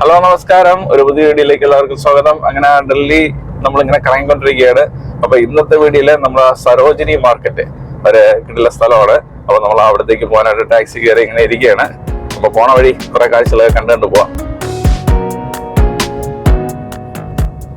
Hello നമസ്കാരം. ഒരു പുതിയ വീഡിയോയിലേക്ക് എല്ലാവർക്കും സ്വാഗതം. അങ്ങനെ ഡൽഹി നമ്മൾ നമ്മളിങ്ങനെ കറങ്ങിക്കൊണ്ടിരിക്കുകയാണ്. അപ്പൊ ഇന്നത്തെ വീഡിയോയിൽ നമ്മുടെ സരോജിനി മാർക്കറ്റ് വരെ കിട്ടുള്ള സ്ഥലമാണ്. അപ്പൊ നമ്മൾ അവിടത്തേക്ക് പോകാനായിട്ട് ടാക്സി കയറി ഇങ്ങനെ ഇരിക്കുകയാണ്. അപ്പൊ പോണ വഴി കുറെ കാഴ്ചകളൊക്കെ കണ്ടുകൊണ്ട് പോവാം.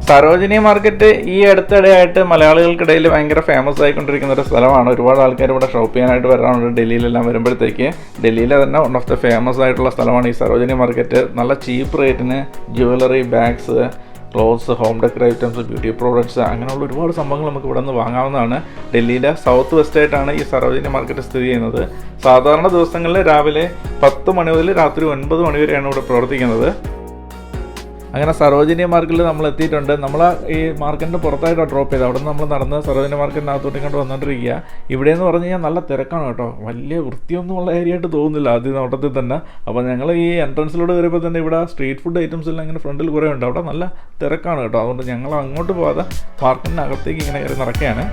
സരോജിനി മാർക്കറ്റ് ഈ അടുത്തിടെയായിട്ട് മലയാളികൾക്കിടയിൽ ഭയങ്കര ഫേമസ് ആയിക്കൊണ്ടിരിക്കുന്ന ഒരു സ്ഥലമാണ്. ഒരുപാട് ആൾക്കാർ ഇവിടെ ഷോപ്പ് ചെയ്യാനായിട്ട് വരാറുണ്ട്. ഡൽഹിയിലെല്ലാം വരുമ്പോഴത്തേക്ക് ഡൽഹിയിലെ തന്നെ വൺ ഓഫ് ദ ഫേമസ് ആയിട്ടുള്ള സ്ഥലമാണ് ഈ സരോജിനി മാർക്കറ്റ്. നല്ല ചീപ്പ് റേറ്റിന് jewellery bags clothes home decor items beauty products അങ്ങനെയുള്ള ഒരുപാട് സംഭവങ്ങൾ നമുക്ക് ഇവിടെ നിന്ന് വാങ്ങാവുന്നതാണ്. ഡൽഹിയിലെ സൗത്ത് വെസ്റ്റ് ആയിട്ടാണ് ഈ സരോജിനി മാർക്കറ്റ് സ്ഥിതി ചെയ്യുന്നത്. സാധാരണ ദിവസങ്ങളിൽ രാവിലെ പത്ത് മണി മുതൽ രാത്രി ഒൻപത് മണി വരെയാണ് ഇവിടെ പ്രവർത്തിക്കുന്നത്. അങ്ങനെ സരോജിനി മാർക്കിൽ നമ്മൾ എത്തിയിട്ടുണ്ട്. നമ്മൾ ഈ മാർക്കറ്റിന്റെ പുറത്തായിട്ട് ഡ്രോപ്പ് ചെയ്ത് അവിടെ നിന്ന് നമ്മൾ നടന്ന് സരോജിനി മാർക്കറ്റിനകത്തോട്ട് കണ്ട് വന്നുകൊണ്ടിരിക്കുക ഇവിടെ എന്ന് പറഞ്ഞു കഴിഞ്ഞാൽ നല്ല തിരക്കാണ് കേട്ടോ. വലിയ വൃത്തിയൊന്നുമുള്ള ഏരിയ ആയിട്ട് തോന്നുന്നില്ല ആദ്യം നോട്ടത്തിൽ തന്നെ. അപ്പോൾ ഞങ്ങൾ ഈ എൻട്രൻസിലൂടെ വരുമ്പോൾ തന്നെ ഇവിടെ സ്ട്രീറ്റ് ഫുഡ് ഐറ്റംസ് എല്ലാം ഇങ്ങനെ ഫ്രണ്ടിൽ കുറേ ഉണ്ട്. അവിടെ നല്ല തിരക്കാണ് കേട്ടോ. അതുകൊണ്ട് ഞങ്ങൾ അങ്ങോട്ട് പോകാതെ മാർക്കറ്റിനകത്തേക്ക് ഇങ്ങനെ കയറി നടക്കുകയാണ്.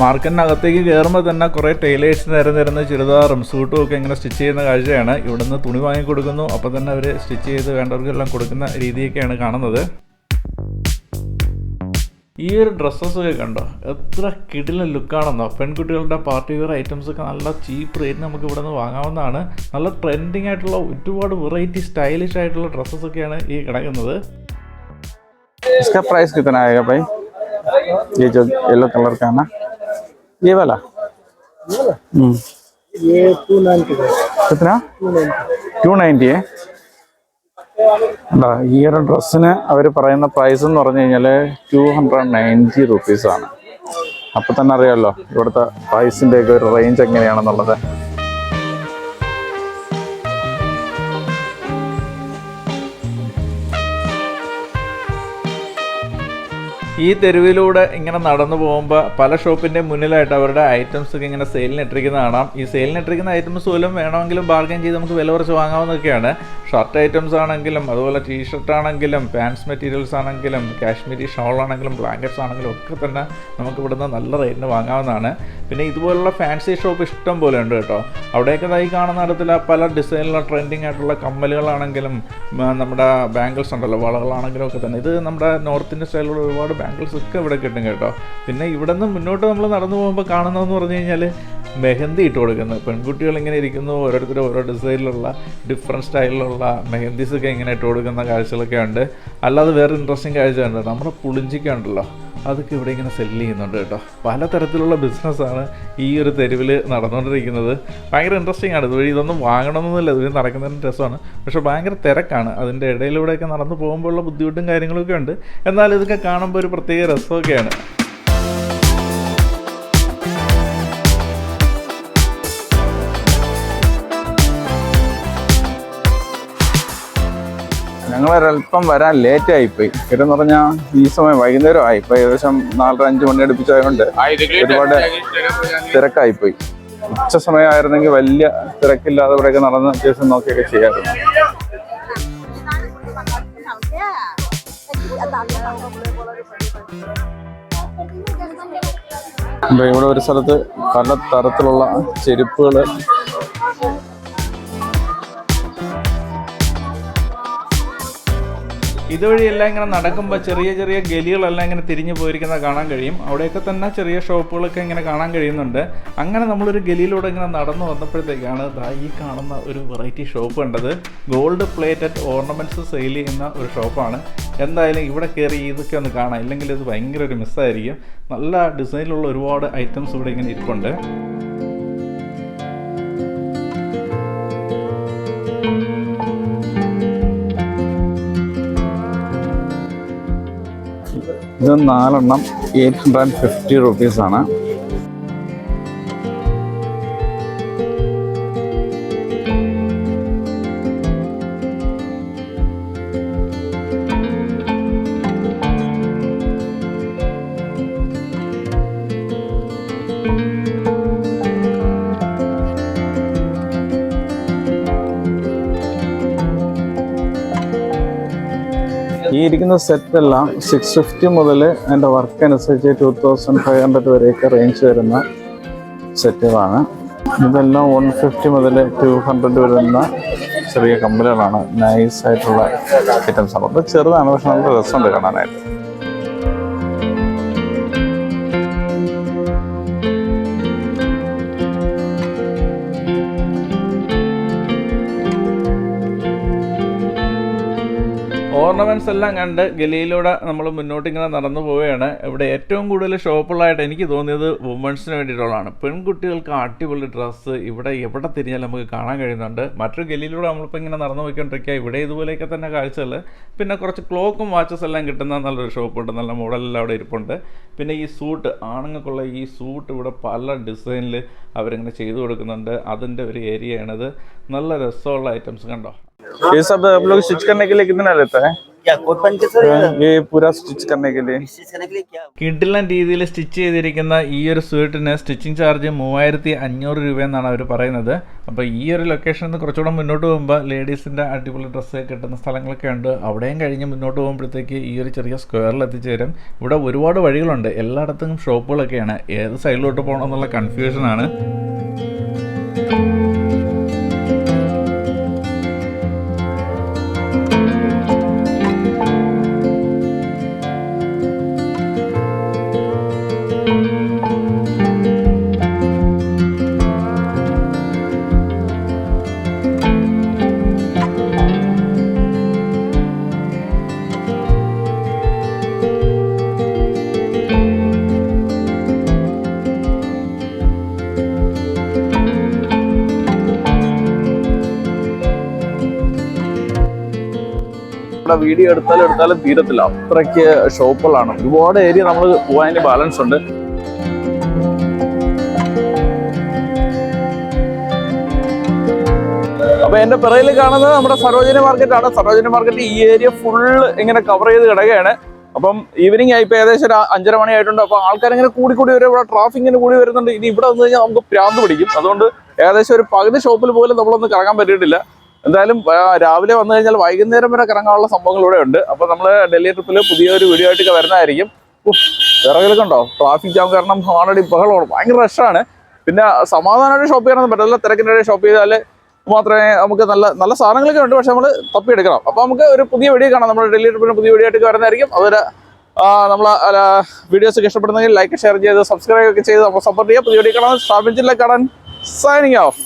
മാർക്കറ്റിനകത്തേക്ക് കയറുമ്പോൾ തന്നെ കുറേ ടൈലേഴ്സ് നിര നിരന്ന് ചുരിദാറും സൂട്ടും ഒക്കെ ഇങ്ങനെ സ്റ്റിച്ച് ചെയ്യുന്ന കാഴ്ചയാണ് ഇവിടുന്ന് തുണി വാങ്ങി കൊടുക്കുന്നു അപ്പോൾ തന്നെ അവർ സ്റ്റിച്ച് ചെയ്ത് വേണ്ടവർക്കെല്ലാം കൊടുക്കുന്ന രീതിയൊക്കെയാണ് കാണുന്നത് ഈ ഒരു ഡ്രസ്സസ് ഒക്കെ കണ്ടോ എത്ര കിടില ലുക്കാണെന്നോ പെൺകുട്ടികളുടെ പാർട്ടി വെയർ ഐറ്റംസ് ഒക്കെ നല്ല ചീപ്പ് റേറ്റിന് നമുക്ക് ഇവിടെ നിന്ന് വാങ്ങാവുന്നതാണ് നല്ല ട്രെൻഡിങ് ആയിട്ടുള്ള ഒരുപാട് വെറൈറ്റി സ്റ്റൈലിഷ് ആയിട്ടുള്ള ഡ്രസ്സസ് ഒക്കെയാണ് ഈ കിടക്കുന്നത് इसका प्राइस कितना आएगा भाई ये जो येलो कलर का है ना ये वाला हम्म ये टू नाइन्टी का कितना टू नाइन्टी ടു നയൻറ്റി അല്ല ഈ ഒരു ഡ്രസ്സിന് അവർ പറയുന്ന പ്രൈസ് എന്ന് പറഞ്ഞു കഴിഞ്ഞാൽ ടു ഹൺഡ്രഡ് നയൻറ്റി റുപ്പീസാണ് അപ്പം തന്നെ അറിയാമല്ലോ ഇവിടുത്തെ പ്രൈസിൻ്റെ ഒക്കെ ഒരു റേഞ്ച് എങ്ങനെയാണെന്നുള്ളത് ഈ തെരുവിലൂടെ ഇങ്ങനെ നടന്നു പോകുമ്പോൾ പല ഷോപ്പിന്റെ മുന്നിലായിട്ട് അവരുടെ ഐറ്റംസ് ഒക്കെ ഇങ്ങനെ സെയിലിനിട്ടിരിക്കുന്നത് കാണാം. ഈ സെയിലിനിട്ടിരിക്കുന്ന ഐറ്റംസ് പോലും വേണമെങ്കിലും ബാർഗെയിൻ ചെയ്ത് നമുക്ക് വില കുറച്ച് വാങ്ങാവുന്നതൊക്കെയാണ്. ഷർട്ട് ഐറ്റംസ് ആണെങ്കിലും അതുപോലെ ടീഷർട്ട് ആണെങ്കിലും പാൻസ് മെറ്റീരിയൽസ് ആണെങ്കിലും കാശ്മീരി ഷോൾ ആണെങ്കിലും ബ്ലാങ്കറ്റ്സ് ആണെങ്കിലും ഒക്കെ തന്നെ നമുക്ക് ഇവിടുന്ന് നല്ല റേറ്റിന് വാങ്ങാവുന്നതാണ്. പിന്നെ ഇതുപോലുള്ള ഫാൻസി ഷോപ്പ് ഇഷ്ടം പോലെ ഉണ്ട് കേട്ടോ. അവിടെയൊക്കെ ഈ കാണുന്ന തരത്തിൽ പല ഡിസൈനിലുള്ള ട്രെൻഡിങ് ആയിട്ടുള്ള കമ്മലുകളാണെങ്കിലും നമ്മുടെ ബാംഗിൾസ് ഉണ്ടല്ലോ വളകളാണെങ്കിലും ഒക്കെ തന്നെ. ഇത് നമ്മുടെ നോർത്ത് ഇന്ത്യൻ സ്റ്റൈലിലുള്ള ഒരുപാട് ബാംഗിൾസ് ഒക്കെ ഇവിടെ കിട്ടും കേട്ടോ. പിന്നെ ഇവിടെ നിന്ന് മുന്നോട്ട് നമ്മൾ നടന്നു പോകുമ്പോൾ കാണുന്നതെന്ന് പറഞ്ഞു കഴിഞ്ഞാൽ മെഹന്തി ഇട്ട് കൊടുക്കുന്നത് പെൺകുട്ടികൾ ഇങ്ങനെ ഇരിക്കുന്നു ഓരോരുത്തരും ഓരോ ഡിസൈനിലുള്ള ഡിഫറെന്റ് സ്റ്റൈലിലുള്ള മെഹന്തിസൊക്കെ ഇങ്ങനെ ഇട്ട് കൊടുക്കുന്ന കാഴ്ചകളൊക്കെ ഉണ്ട്. അല്ലാതെ വേറെ ഇൻട്രസ്റ്റിംഗ് കാഴ്ച നമ്മുടെ പുളിഞ്ചിക്ക ഉണ്ടല്ലോ. അതൊക്കെ ഇവിടെ ഇങ്ങനെ സെല്ല് ചെയ്യുന്നുണ്ട് കേട്ടോ. പലതരത്തിലുള്ള ബിസിനസ്സാണ് ഈ ഒരു തെരുവിൽ നടന്നുകൊണ്ടിരിക്കുന്നത്. ഭയങ്കര ഇൻട്രസ്റ്റിംഗ് ആണ്. ഇതുവഴി ഇതൊന്നും വാങ്ങണമെന്നില്ല ഇതുവഴി നടക്കുന്നതിന് രസമാണ്. പക്ഷേ ഭയങ്കര തിരക്കാണ്. അതിന്റെ ഇടയിലൂടെയൊക്കെ നടന്നു പോകുമ്പോഴുള്ള ബുദ്ധിമുട്ടും കാര്യങ്ങളൊക്കെ ഉണ്ട്. എന്നാൽ ഇതൊക്കെ കാണുമ്പോൾ ഒരു പ്രത്യേക രസമൊക്കെയാണ്. ഞങ്ങൾ ഒരല്പം വരാൻ ലേറ്റ് ആയിപ്പോയി എന്ന് പറഞ്ഞാൽ ഈ സമയം വൈകുന്നേരം ആയി. ഇപ്പൊ ഏകദേശം നാലര അഞ്ച് മണി അടുപ്പിച്ചായതുകൊണ്ട് ഒരുപാട് തിരക്കായിപ്പോയി. ഉച്ച സമയമായിരുന്നെങ്കിൽ വലിയ തിരക്കില്ലാതെ ഇവിടെയൊക്കെ നടന്ന് അത്യാവശ്യം നോക്കിയൊക്കെ ചെയ്യാറുണ്ട് ഇവിടെ ഒരു സ്ഥലത്ത് പല തരത്തിലുള്ള ചെരുപ്പുകൾ ഇതുവഴിയെല്ലാം ഇങ്ങനെ നടക്കുമ്പോൾ ചെറിയ ചെറിയ ഗലികളെല്ലാം ഇങ്ങനെ തിരിഞ്ഞു പോയിരിക്കുന്നത് കാണാൻ കഴിയും. അവിടെയൊക്കെ തന്നെ ചെറിയ ഷോപ്പുകളൊക്കെ ഇങ്ങനെ കാണാൻ കഴിയുന്നുണ്ട്. അങ്ങനെ നമ്മളൊരു ഗലിയിലൂടെ ഇങ്ങനെ നടന്നു വന്നപ്പോഴത്തേക്കാണ് ദാ ഈ കാണുന്ന ഒരു വെറൈറ്റി ഷോപ്പ് കണ്ടത്. ഗോൾഡ് പ്ലേറ്റഡ് ഓർണമെന്റ്സ് സെയിൽ ചെയ്യുന്ന ഒരു ഷോപ്പാണ് എന്തായാലും ഇവിടെ കയറി ഇതൊക്കെ ഒന്ന് കാണാം. ഇല്ലെങ്കിൽ ഇത് ഭയങ്കര ഒരു മിസ്സായിരിക്കും നല്ല ഡിസൈനിലുള്ള ഒരുപാട് ഐറ്റംസ് ഇവിടെ ഇങ്ങനെ ഇരിപ്പുണ്ട്. ഇത് നാലെണ്ണം eight hundred and fifty rupees ഈ ഇരിക്കുന്ന സെറ്റെല്ലാം സിക്സ് ഫിഫ്റ്റി മുതൽ എന്റെ വർക്ക് അനുസരിച്ച് ടു തൗസൻഡ് ഫൈവ് ഹൺഡ്രഡ് വരെയൊക്കെ റേഞ്ച് വരുന്ന സെറ്റുകളാണ്. ഇതെല്ലാം വൺ ഫിഫ്റ്റി മുതൽ ടു ഹൺഡ്രഡ് വരുന്ന ചെറിയ കമ്പനികളാണ്. നൈസ് ആയിട്ടുള്ള ഐറ്റംസ് ആണ്. അപ്പോൾ ചെറുതാണ് പക്ഷെ നല്ല രസമുണ്ട് കാണാനായിട്ട്. ഓർണമെന്റ്സ് എല്ലാം കണ്ട് ഗലിയിലൂടെ നമ്മൾ മുന്നോട്ട് ഇങ്ങനെ നടന്നു പോവുകയാണ് ഇവിടെ ഏറ്റവും കൂടുതൽ ഷോപ്പുകളായിട്ട് എനിക്ക് തോന്നിയത് വുമൻസിന് വേണ്ടിയിട്ടുള്ളതാണ് പെൺകുട്ടികൾക്ക് അടിപൊളി ഡ്രസ്സ് ഇവിടെ എവിടെ തിരിഞ്ഞാലും നമുക്ക് കാണാൻ കഴിയുന്നുണ്ട് മറ്റൊരു ഗലിയിലൂടെ നമ്മളിപ്പോൾ ഇങ്ങനെ നടന്നു പോയിക്കൊണ്ടിരിക്കുക ഇവിടെ ഇതുപോലെയൊക്കെ തന്നെ കാഴ്ചകൾ പിന്നെ കുറച്ച് ക്ലോക്കും വാച്ചസ് എല്ലാം കിട്ടുന്ന നല്ലൊരു ഷോപ്പുണ്ട് നല്ല മോഡലെല്ലാം അവിടെ ഇരിപ്പുണ്ട് പിന്നെ ഈ സൂട്ട് ആണുങ്ങൾക്കുള്ള ഈ സൂട്ട് ഇവിടെ പല ഡിസൈനിൽ അവരിങ്ങനെ ചെയ്തു കൊടുക്കുന്നുണ്ട് അതിൻ്റെ ഒരു ഏരിയയാണിത് നല്ല രസമുള്ള ഐറ്റംസ് കണ്ടോ ये सब आप लोग स्टिच करने के लिए कितना लेता है क्या कोट पैंट के सर ये पूरा स्टिच करने के लिए स्टिच करने के लिए क्या കിഡിലൻ രീതിയിൽ സ്റ്റിച്ച് ചെയ്തിരിക്കുന്ന ഈ ഒരു സ്യൂട്ടിന് സ്റ്റിച്ചിങ് ചാർജ് മൂവായിരത്തി അഞ്ഞൂറ് രൂപയെന്നാണ് അവർ പറയുന്നത് അപ്പോൾ ഈ ഒരു ലൊക്കേഷനിൽ നിന്ന് കുറച്ചുകൂടെ മുന്നോട്ട് പോകുമ്പോൾ ലേഡീസിൻ്റെ അടിപൊളി ഡ്രസ്സ് കിട്ടുന്ന സ്ഥലങ്ങളൊക്കെ ഉണ്ട് അവിടെയും കഴിഞ്ഞ് മുന്നോട്ട് പോകുമ്പോഴത്തേക്ക് ഈ ഒരു ചെറിയ സ്ക്വയറിൽ എത്തിച്ചേരും ഇവിടെ ഒരുപാട് വഴികളുണ്ട് എല്ലായിടത്തും ഷോപ്പുകളൊക്കെയാണ് ഏത് സൈഡിലോട്ട് പോകണം എന്നുള്ള കൺഫ്യൂഷനാണ് ഇവിടെ വീഡിയോ എടുത്താലും എടുത്താലും തീരത്തില്ല. അത്രയ്ക്ക് ഷോപ്പുകളാണ്. ഒരുപാട് ഏരിയ നമ്മൾ പോകാൻ ബാലൻസ് ഉണ്ട്. അപ്പൊ എന്റെ പിറയിൽ കാണുന്നത് നമ്മുടെ സരോജിനി മാർക്കറ്റ് ആണ്. സരോജിനി മാർക്കറ്റ് ഈ ഏരിയ ഫുള്ള് ഇങ്ങനെ കവർ ചെയ്ത് കിടക്കുകയാണ്. അപ്പം ഈവനിങ് ആയി ഇപ്പൊ ഏകദേശം ഒരു അഞ്ചര മണി ആയിട്ടുണ്ട്. അപ്പൊ ആൾക്കാർ ഇങ്ങനെ കൂടി കൂടി വരും. ഇവിടെ ട്രാഫിക് ഇങ്ങനെ കൂടി വരുന്നുണ്ട്. ഇനി ഇവിടെ വന്നു കഴിഞ്ഞാൽ നമുക്ക് പ്രാന്ത് പിടിക്കും. അതുകൊണ്ട് ഏകദേശം ഒരു പകുതി ഷോപ്പിൽ പോലും നമ്മളൊന്ന് കറങ്ങാൻ പറ്റിയിട്ടില്ല. എന്തായാലും രാവിലെ വന്നു കഴിഞ്ഞാൽ വൈകുന്നേരം വരെ കറങ്ങാനുള്ള സംഭവങ്ങൾ ഇവിടെ ഉണ്ട്. അപ്പൊ നമ്മൾ ഡൽഹി ട്രിപ്പിൽ പുതിയൊരു വീഡിയോ ആയിട്ടൊക്കെ വരുന്നതായിരിക്കും. വിറകിൽ കണ്ടോ ട്രാഫിക് ജാം കാരണം ഓൾറെഡി ബഹളം ഭയങ്കര റഷാണ് പിന്നെ സമാധാനമായിട്ട് ഷോപ്പ് ചെയ്യാനൊന്നും പറ്റില്ല തിരക്കിന്റെ ഷോപ്പ് ചെയ്താൽ മാത്രമേ നമുക്ക് നല്ല നല്ല സാധനങ്ങളൊക്കെ ഉണ്ട്. പക്ഷെ നമ്മൾ തപ്പിയെടുക്കണം അപ്പോൾ നമുക്ക് ഒരു പുതിയ വീഡിയോ കാണാം. നമ്മുടെ ഡൽഹി ട്രിപ്പിന് പുതിയ വീഡിയോ ആയിട്ട് വരുന്നതായിരിക്കും. അതുവരെ നമ്മൾ വീഡിയോസ് ഒക്കെ ഇഷ്ടപ്പെടുന്നെങ്കിൽ ലൈക്ക് ഷെയർ ചെയ്ത് സബ്സ്ക്രൈബ് ഒക്കെ ചെയ്ത് നമ്മൾ സപ്പോർട്ട് ചെയ്യുക. പുതിയ വീഡിയോ കാണാൻ സ്ഥാപിച്ചില്ല കാണാൻ സൈനിങ് ഓഫ്